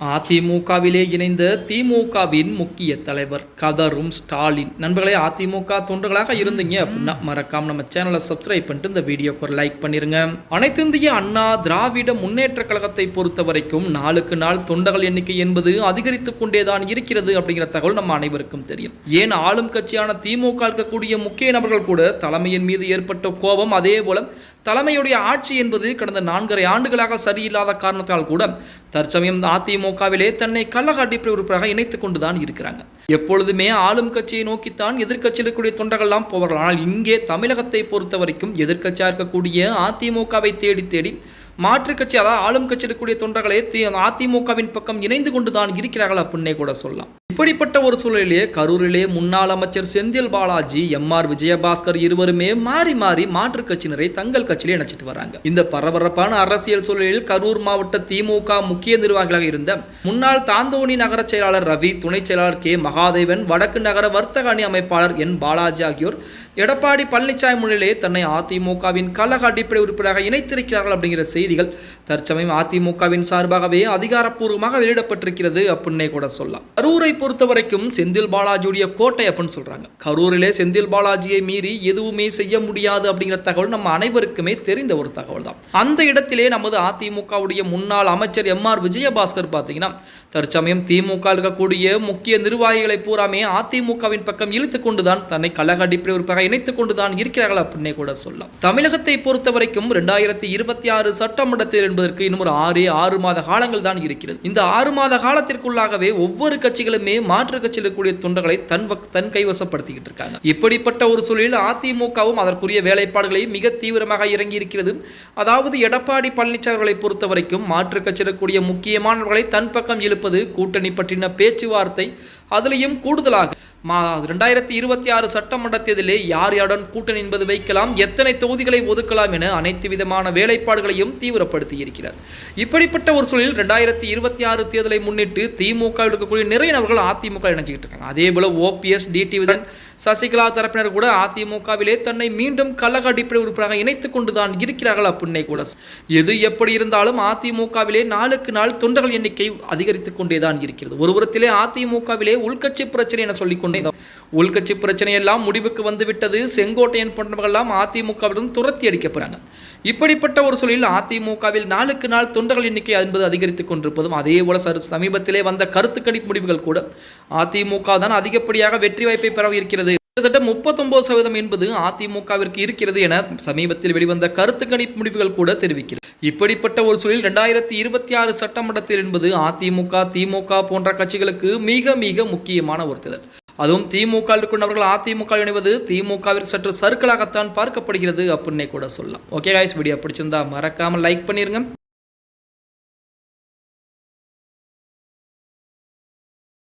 அதிமுகவிலே இணைந்த திமுகவின் முக்கிய தலைவர் கதரும் ஸ்டாலின். நண்பர்களே அதிமுக தொண்டர்களாக இருந்தீங்க அப்படின்னா மறக்காம நம்ம சேனலை சப்ஸ்கிரைப் பண்ணிட்டு இந்த வீடியோக்கு ஒரு லைக் பண்ணிருங்க. அனைத்து இந்திய அண்ணா திராவிட முன்னேற்ற கழகத்தை பொறுத்த வரைக்கும் நாளுக்கு நாள் தொண்டர்கள் எண்ணிக்கை என்பது அதிகரித்து கொண்டேதான் இருக்கிறது அப்படிங்கிற தகவல் நம்ம அனைவருக்கும் தெரியும். ஏன் ஆளும் கட்சியான திமுக இருக்கக்கூடிய முக்கிய நபர்கள் கூட தலைமையின் மீது ஏற்பட்ட கோபம் அதே போல தலைமையுடைய ஆட்சி என்பது கடந்த நான்கரை ஆண்டுகளாக சரியில்லாத காரணத்தால் கூட தற்சமயம் அதிமுகவிலே தன்னை கள்ளக்காட்டிப்பு உறுப்பினராக இணைத்துக் கொண்டுதான் இருக்கிறாங்க. எப்பொழுதுமே ஆளும் கட்சியை நோக்கித்தான் எதிர்க்கட்சியில் இருக்கக்கூடிய தொண்டர்கள்லாம் போவார்கள். ஆனால் இங்கே தமிழகத்தை பொறுத்த வரைக்கும் எதிர்க்கட்சியாக இருக்கக்கூடிய அதிமுகவை தேடி தேடி மாற்றுக் கட்சி அதாவது ஆளும் கட்சி இருக்கக்கூடிய தொண்டர்களே தி- அதிமுகவின் பக்கம் இணைந்து கொண்டுதான் இருக்கிறார்கள் அப்படின்னே கூட சொல்லலாம். இப்படிப்பட்ட ஒரு சூழலிலே கரூரிலே முன்னாள் அமைச்சர் செந்தில் பாலாஜி எம் ஆர் விஜயபாஸ்கர் இருவருமே மாறி மாறி மாற்று கட்சியினரை தங்கள் கட்சியிலே இணைச்சிட்டு வராங்க. இந்த பரபரப்பான அரசியல் சூழலில் கரூர் மாவட்ட திமுக முக்கிய நிர்வாகிகளாக இருந்த முன்னாள் தாந்தோணி நகர செயலாளர் ரவி துணை செயலாளர் கே. மகாதேவன் வடக்கு நகர வர்த்தக அணி அமைப்பாளர் என். பாலாஜி ஆகியோர் எடப்பாடி பழனிசாமி முன்னிலே தன்னை அதிமுகவின் கழக அடிப்படை உறுப்பினராக இணைத்திருக்கிறார்கள் அப்படிங்கிற செய்திகள் தற்சமயம் அதிமுகவின் சார்பாகவே அதிகாரப்பூர்வமாக வெளியிடப்பட்டிருக்கிறது அப்படின்னே கூட சொல்லலாம். கரூரை பொறுத்த வரைக்கும் செந்தில் பாலாஜியுடைய கோட்டை அப்படின்னு சொல்கிறாங்க கரூரிலே செந்தில் பாலாஜியை மீறி எதுவுமே செய்ய முடியாது அப்படிங்கிற தகவல் நம்ம அனைவருக்குமே தெரிந்த ஒரு தகவல் தான் அந்த இடத்திலே நமது அதிமுகவுடைய முன்னாள் அமைச்சர் எம் ஆர் விஜயபாஸ்கர் பார்த்தீங்கன்னா தற்சமயம் திமுக இருக்கக்கூடிய முக்கிய நிர்வாகிகளை பூராமே அதிமுகவின் பக்கம் இழுத்து கொண்டுதான் தன்னை கழக அடிப்படை உறுப்பினராக இணைத்துக் கொண்டுதான் இருக்கிறார்கள் அப்படின்னே கூட சொல்லலாம். தமிழகத்தை பொறுத்த வரைக்கும் ரெண்டாயிரத்தி இருபத்தி ஆறு சட்டமன்றத்தில் என்பதற்கு இன்னும் ஒரு ஆறு ஆறு மாத காலங்கள் தான் இருக்கிறது. இந்த ஆறு மாத காலத்திற்குள்ளாகவே ஒவ்வொரு கட்சிகளுமே மாற்று கட்சியில் இருக்கக்கூடிய தொண்டர்களை தன் தன் கைவசப்படுத்திக்கிட்டு இருக்காங்க. இப்படிப்பட்ட ஒரு சூழலில் அதிமுகவும் அதற்குரிய வேலைப்பாடுகளையும் மிக தீவிரமாக இறங்கி இருக்கிறது. அதாவது எடப்பாடி பழனிசாமி அவர்களை பொறுத்த வரைக்கும் மாற்று கட்சியில் இருக்கக்கூடிய முக்கியமானவர்களை தன் பக்கம் இழுப்பது கூட்டணி பற்றின பேச்சுவார்த்தை அதுலேயும் கூடுதலாக மா ரெண்டாயிரத்தி இருபத்தி ஆறு சட்டமன்ற தேர்தலில் யார் யாருடன் கூட்டணி என்பது வைக்கலாம் எத்தனை தொகுதிகளை ஒதுக்கலாம் என அனைத்து விதமான வேலைப்பாடுகளையும் தீவிரப்படுத்தி இருக்கிறார் இப்படிப்பட்ட ஒரு சூழலில் ரெண்டாயிரத்தி இருபத்தி ஆறு தேர்தலை முன்னிட்டு திமுக இருக்கக்கூடிய நிறைய நபர்கள் அதிமுக இணைஞ்சிக்கிட்டு இருக்காங்க. அதே போல ஓபிஎஸ் டிடிவிதன் சசிகலா தரப்பினர் கூட அதிமுகவிலே தன்னை மீண்டும் கழக அடிப்படை உறுப்பினராக இணைத்துக் கொண்டுதான் இருக்கிறார்கள் அப்படின்னே கூட. எது எப்படி இருந்தாலும் அதிமுகவிலே நாளுக்கு நாள் தொண்டர்கள் எண்ணிக்கை அதிகரித்துக் கொண்டேதான் இருக்கிறது. ஒரு அதிமுகவிலே உள்கட்சி பிரச்சனை என சொல்லிக்கொண்டே உள்கட்சி பிரச்சனை எல்லாம் முடிவுக்கு வந்துவிட்டது. செங்கோட்டையன் போன்றவர்கள்லாம் அதிமுகவிடம் துரத்தி அடிக்கப்படுறாங்க இப்படிப்பட்ட ஒரு சூழலில் அதிமுகவில் நாளுக்கு நாள் தொண்டர்கள் எண்ணிக்கை என்பது அதிகரித்துக் கொண்டிருப்பதும் அதே போல சமீபத்திலே வந்த கருத்து கணிப்பு முடிவுகள் கூட அதிமுக தான் அதிகப்படியாக வெற்றி வாய்ப்பை பெற இருக்கிறது. கிட்டத்தட்ட முப்பத்தொன்பது சதவீதம் என்பது அதிமுகவிற்கு இருக்கிறது என சமீபத்தில் வெளிவந்த கருத்து கணிப்பு முடிவுகள் கூட தெரிவிக்கிறது. இப்படிப்பட்ட ஒரு சூழலில் இரண்டாயிரத்தி இருபத்தி ஆறு சட்டமன்றத்தில் என்பது அதிமுக திமுக போன்ற கட்சிகளுக்கு மிக மிக முக்கியமான ஒரு தேர்தல். அதுவும் திமுக இருக்கின்றவர்கள் அதிமுக இணைவது திமுகவிற்கு சற்று சர்க்கிளாகத்தான் பார்க்கப்படுகிறது அப்படின்னே கூட சொல்லலாம். ஓகே காய்ஸ் வீடியோ பிடிச்சிருந்தா மறக்காமல் லைக் பண்ணிருங்க.